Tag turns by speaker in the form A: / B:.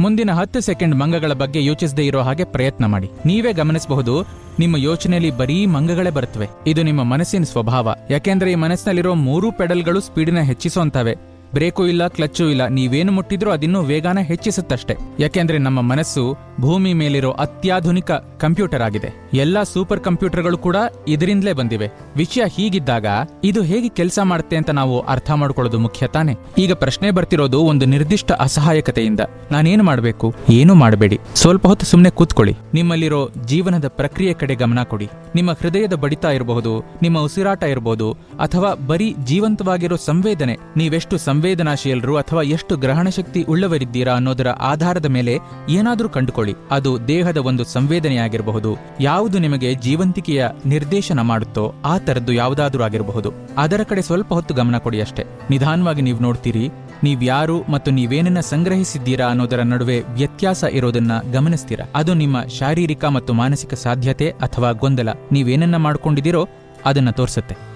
A: ಮುಂದಿನ ಹತ್ತು ಸೆಕೆಂಡ್ ಮಂಗಗಳ ಬಗ್ಗೆ ಯೋಚಿಸದೇ ಇರೋ ಹಾಗೆ ಪ್ರಯತ್ನ ಮಾಡಿ. ನೀವೇ ಗಮನಿಸಬಹುದು, ನಿಮ್ಮ ಯೋಚನೆಯಲ್ಲಿ ಬರೀ ಮಂಗಗಳೇ ಬರುತ್ತವೆ. ಇದು ನಿಮ್ಮ ಮನಸ್ಸಿನ ಸ್ವಭಾವ. ಯಾಕೆಂದ್ರೆ ಈ ಮನಸ್ಸಿನಲ್ಲಿರೋ ಮೂರು ಪೆಡಲ್ಗಳು ಸ್ಪೀಡಿನ ಹೆಚ್ಚಿಸುವಂತವೆ. ಬ್ರೇಕು ಇಲ್ಲ, ಕ್ಲಚ್ಚು ಇಲ್ಲ. ನೀವೇನು ಮುಟ್ಟಿದ್ರೂ ಅದಿನ್ನೂ ವೇಗಾನ ಹೆಚ್ಚಿಸುತ್ತಷ್ಟೆ. ಯಾಕೆಂದ್ರೆ ನಮ್ಮ ಮನಸ್ಸು ಭೂಮಿ ಮೇಲಿರೋ ಅತ್ಯಾಧುನಿಕ ಕಂಪ್ಯೂಟರ್ ಆಗಿದೆ. ಎಲ್ಲ ಸೂಪರ್ ಕಂಪ್ಯೂಟರ್ಗಳು ಕೂಡ ಇದರಿಂದಲೇ ಬಂದಿವೆ. ವಿಷಯ ಹೀಗಿದ್ದಾಗ ಇದು ಹೇಗೆ ಕೆಲಸ ಮಾಡುತ್ತೆ ಅಂತ ನಾವು ಅರ್ಥ ಮಾಡ್ಕೊಳ್ಳೋದು ಮುಖ್ಯ ತಾನೆ. ಈಗ ಪ್ರಶ್ನೆ ಬರ್ತಿರೋದು ಒಂದು ನಿರ್ದಿಷ್ಟ ಅಸಹಾಯಕತೆಯಿಂದ. ನಾನೇನು ಮಾಡಬೇಕು? ಏನು ಮಾಡಬೇಡಿ. ಸ್ವಲ್ಪ ಹೊತ್ತು ಸುಮ್ಮನೆ ಕೂತ್ಕೊಳ್ಳಿ. ನಿಮ್ಮಲ್ಲಿರೋ ಜೀವನದ ಪ್ರಕ್ರಿಯೆ ಕಡೆ ಗಮನ ಕೊಡಿ. ನಿಮ್ಮ ಹೃದಯದ ಬಡಿತ ಇರಬಹುದು, ನಿಮ್ಮ ಉಸಿರಾಟ ಇರಬಹುದು, ಅಥವಾ ಬರೀ ಜೀವಂತವಾಗಿರೋ ಸಂವೇದನೆ. ನೀವೆಷ್ಟು ಸಂವೇದನಾಶೀಲರು ಅಥವಾ ಎಷ್ಟು ಗ್ರಹಣ ಶಕ್ತಿ ಉಳ್ಳವರಿದ್ದೀರಾ ಅನ್ನೋದರ ಆಧಾರದ ಮೇಲೆ ಏನಾದರೂ ಕಂಡುಕೊಳ್ಳಿ. ಅದು ದೇಹದ ಒಂದು ಸಂವೇದನೆಯಾಗಿರಬಹುದು. ಯಾವುದು ನಿಮಗೆ ಜೀವಂತಿಕೆಯ ನಿರ್ದೇಶನ ಮಾಡುತ್ತೋ ಆ ತರದ್ದು ಯಾವುದಾದ್ರೂ ಆಗಿರಬಹುದು. ಅದರ ಕಡೆ ಸ್ವಲ್ಪ ಹೊತ್ತು ಗಮನ ಕೊಡಿ ಅಷ್ಟೇ. ನಿಧಾನವಾಗಿ ನೀವು ನೋಡ್ತೀರಿ, ನೀವ್ಯಾರು ಮತ್ತು ನೀವೇನನ್ನ ಸಂಗ್ರಹಿಸಿದ್ದೀರಾ ಅನ್ನೋದರ ನಡುವೆ ವ್ಯತ್ಯಾಸ ಇರೋದನ್ನ ಗಮನಿಸ್ತೀರಾ? ಅದು ನಿಮ್ಮ ಶಾರೀರಿಕ ಮತ್ತು ಮಾನಸಿಕ ಸಾಧ್ಯತೆ ಅಥವಾ ಗೊಂದಲ. ನೀವೇನನ್ನ ಮಾಡ್ಕೊಂಡಿದ್ದೀರೋ ಅದನ್ನ ತೋರಿಸುತ್ತೆ.